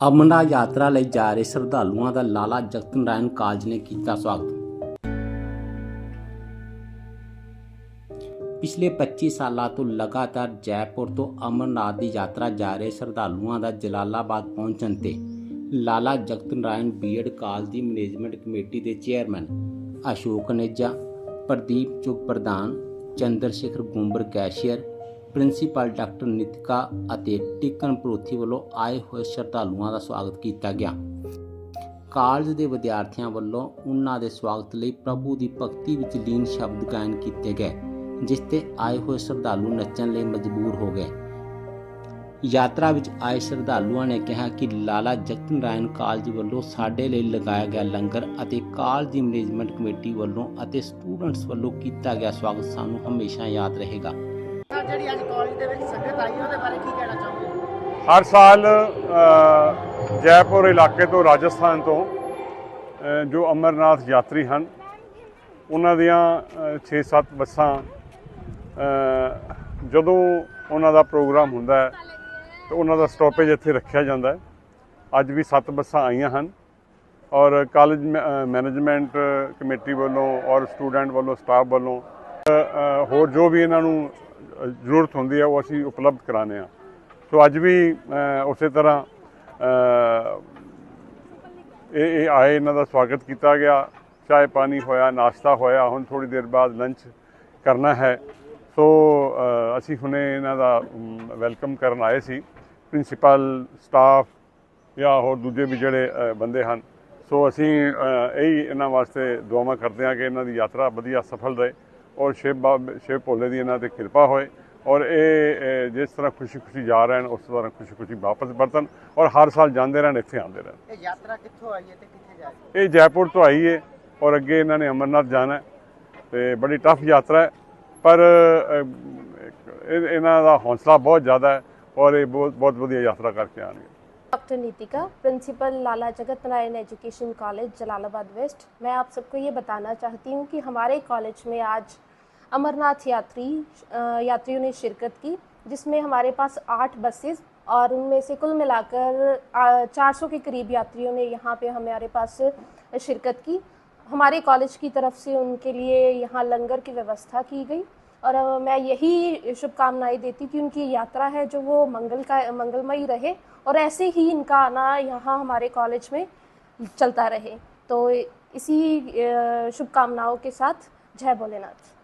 ਅਮਰਨਾਥ ਯਾਤਰਾ ਲਈ ਜਾ ਰਹੇ ਸ਼ਰਧਾਲੂਆਂ ਦਾ ਲਾਲਾ ਜਗਤ ਨਾਰਾਇਣ ਕਾਲਜ ਨੇ ਕੀਤਾ ਸਵਾਗਤ। ਪਿਛਲੇ 25 ਸਾਲਾਂ ਤੋਂ ਲਗਾਤਾਰ ਜੈਪੁਰ ਤੋਂ ਅਮਰਨਾਥ ਦੀ ਯਾਤਰਾ ਜਾ ਰਹੇ ਸ਼ਰਧਾਲੂਆਂ ਦਾ ਜਲਾਲਾਬਾਦ ਪਹੁੰਚਣ ਤੇ Lala Jagat Narayan B Ed college ਦੀ ਮੈਨੇਜਮੈਂਟ ਕਮੇਟੀ ਦੇ ਚੇਅਰਮੈਨ ਅਸ਼ੋਕ ਨੇਜਾ, ਪ੍ਰਦੀਪ ਚੁਗ ਪ੍ਰਧਾਨ Chander Shekhar Gumber cashier principal doctor Nitika ਅਤੇ ਟਿਕਨ ਪ੍ਰੋਥੀ ਵੱਲੋਂ ਆਏ ਹੋਏ ਸ਼ਰਧਾਲੂਆਂ ਦਾ ਸਵਾਗਤ ਕੀਤਾ ਗਿਆ। ਕਾਲਜ ਦੇ ਵਿਦਿਆਰਥੀਆਂ ਵੱਲੋਂ ਉਹਨਾਂ ਦੇ ਸਵਾਗਤ ਲਈ ਪ੍ਰਭੂ ਦੀ ਭਗਤੀ ਵਿੱਚ ਲੀਨ ਸ਼ਬਦ ਗਾਇਨ ਕੀਤੇ ਗਏ, ਜਿਸ ਤੇ ਆਏ ਹੋਏ ਸ਼ਰਧਾਲੂ ਨੱਚਣ ਲਈ ਮਜਬੂਰ ਹੋ ਗਏ। ਯਾਤਰਾ ਵਿੱਚ ਆਏ ਸ਼ਰਧਾਲੂਆਂ ਨੇ ਕਿਹਾ ਕਿ ਲਾਲਾ ਜਗਤ ਨਾਰਾਇਣ ਕਾਲਜ ਵੱਲੋਂ ਸਾਡੇ ਲਈ ਲਗਾਇਆ ਗਿਆ ਲੰਗਰ ਅਤੇ ਕਾਲਜ ਦੀ ਮੈਨੇਜਮੈਂਟ ਕਮੇਟੀ ਵੱਲੋਂ ਅਤੇ ਸਟੂਡੈਂਟਸ ਵੱਲੋਂ ਕੀਤਾ ਗਿਆ ਸਵਾਗਤ ਸਾਨੂੰ ਹਮੇਸ਼ਾ ਯਾਦ ਰਹੇਗਾ। ਜਿਹੜੀ ਅੱਜ ਕਾਲਜ ਦੇ ਵਿੱਚ ਸੰਗਤ ਆਈ, ਉਹਦੇ ਬਾਰੇ ਕੀ ਕਹਿਣਾ ਚਾਹੋਗੇ? ਹਰ ਸਾਲ ਜੈਪੁਰ ਇਲਾਕੇ ਤੋਂ, ਰਾਜਸਥਾਨ ਤੋਂ ਜੋ ਅਮਰਨਾਥ ਯਾਤਰੀ ਹਨ, ਉਹਨਾਂ ਦੀਆਂ 6-7 ਬੱਸਾਂ ਜਦੋਂ ਉਹਨਾਂ ਦਾ ਪ੍ਰੋਗਰਾਮ ਹੁੰਦਾ ਹੈ, ਤਾਂ ਉਹਨਾਂ ਦਾ ਸਟਾਪੇਜ ਇੱਥੇ ਰੱਖਿਆ ਜਾਂਦਾ ਹੈ। ਅੱਜ ਵੀ 7 ਬੱਸਾਂ ਆਈਆਂ ਹਨ ਔਰ ਕਾਲਜ ਮੈਨੇਜਮੈਂਟ ਕਮੇਟੀ ਵੱਲੋਂ ਔਰ ਸਟੂਡੈਂਟ ਵੱਲੋਂ ਸਟਾਫ ਵੱਲੋਂ ਹੋਰ ਜੋ ਵੀ ਇਹਨਾਂ ਨੂੰ ਜ਼ਰੂਰਤ ਹੁੰਦੀ ਹੈ, ਉਹ ਅਸੀਂ ਉਪਲਬਧ ਕਰਾਉਂਦੇ ਹਾਂ। ਸੋ ਅੱਜ ਵੀ ਉਸੇ ਤਰ੍ਹਾਂ ਇਹ ਇਹ ਆਏ, ਇਹਨਾਂ ਦਾ ਸਵਾਗਤ ਕੀਤਾ ਗਿਆ। ਚਾਹ ਪਾਣੀ ਹੋਇਆ, ਨਾਸ਼ਤਾ ਹੋਇਆ, ਹੁਣ ਥੋੜੀ ਦੇਰ ਬਾਅਦ ਲੰਚ ਕਰਨਾ ਹੈ। ਸੋ ਅਸੀਂ ਹੁਣੇ ਇਹਨਾਂ ਦਾ ਵੈਲਕਮ ਕਰਨ ਆਏ ਸੀ। ਪ੍ਰਿੰਸੀਪਲ ਸਟਾਫ ਜਾਂ ਹੋਰ ਦੂਜੇ ਵੀ ਜਿਹੜੇ ਬੰਦੇ ਹਨ। ਸੋ ਅਸੀਂ ਇਹੀ ਇਹਨਾਂ ਵਾਸਤੇ ਦੁਆਵਾਂ ਕਰਦੇ ਹਾਂ ਕਿ ਇਹਨਾਂ ਦੀ ਯਾਤਰਾ ਵਧੀਆ ਸਫਲ ਰਹੇ। ਔਰ ਸ਼ਿਵ ਬਾਬ ਸ਼ਿਵ ਭੋਲੇ ਦੀ ਇਹਨਾਂ ਤੇ ਕਿਰਪਾ ਹੋਏ ਔਰ ਇਹ ਅ, ਜਿਸ ਤਰ੍ਹਾਂ ਖੁਸ਼ੀ-ਖੁਸ਼ੀ ਜਾ ਰਹੇ ਹਨ ਉਸ ਤਰ੍ਹਾਂ ਖੁਸ਼ੀ-ਖੁਸ਼ੀ ਵਾਪਸ ਵਰਤਣ ਔਰ ਹਰ ਸਾਲ ਜਾਂਦੇ ਰਹਿਣ ਇੱਥੇ ਆਉਂਦੇ ਰਹਿਣ ਇਹ ਯਾਤਰਾ ਕਿੱਥੋਂ ਆਈ ਹੈ ਤੇ ਕਿੱਥੇ ਜਾ ਰਹੀ ਇਹ ਜੈਪੁਰ ਤੋਂ ਆਈ ਹੈ ਔਰ ਅੱਗੇ ਇਹਨਾਂ ਨੇ ਅਮਰਨਾਥ ਜਾਣਾ ਹੈ ਤੇ ਬੜੀ ਟਫ ਯਾਤਰਾ ਹੈ ਪਰ ਅ, ਇਹ- ਇਹਨਾਂ ਦਾ ਹੌਸਲਾ ਬਹੁਤ ਜ਼ਿਆਦਾ ਹੈ ਔਰ ਇਹ ਬਹੁਤ ਬਹੁਤ ਵਧੀਆ ਯਾਤਰਾ ਕਰਕੇ ਆਉਣਗੇ doctor Nitika principal Lala Jagat Narayan education college Jalalabad west मैं आप सबको ये बताना चाहती हूँ कि हमारे कॉलेज में आज अमरनाथ यात्री यात्रियों ने शिरकत की, जिसमें हमारे पास आठ बसेस और उनमें से कुल मिलाकर चार सौ के करीब यात्रियों ने यहाँ पे हमारे पास शिरकत की। हमारे कॉलेज की तरफ़ से उनके लिए यहाँ लंगर की व्यवस्था की गई और मैं यही शुभकामनाएँ देती कि उनकी यात्रा है जो वो मंगल का, मंगलमयी रहे और ऐसे ही इनका आना यहाँ हमारे कॉलेज में चलता रहे। तो इसी शुभकामनाओं के साथ जय भोलेनाथ।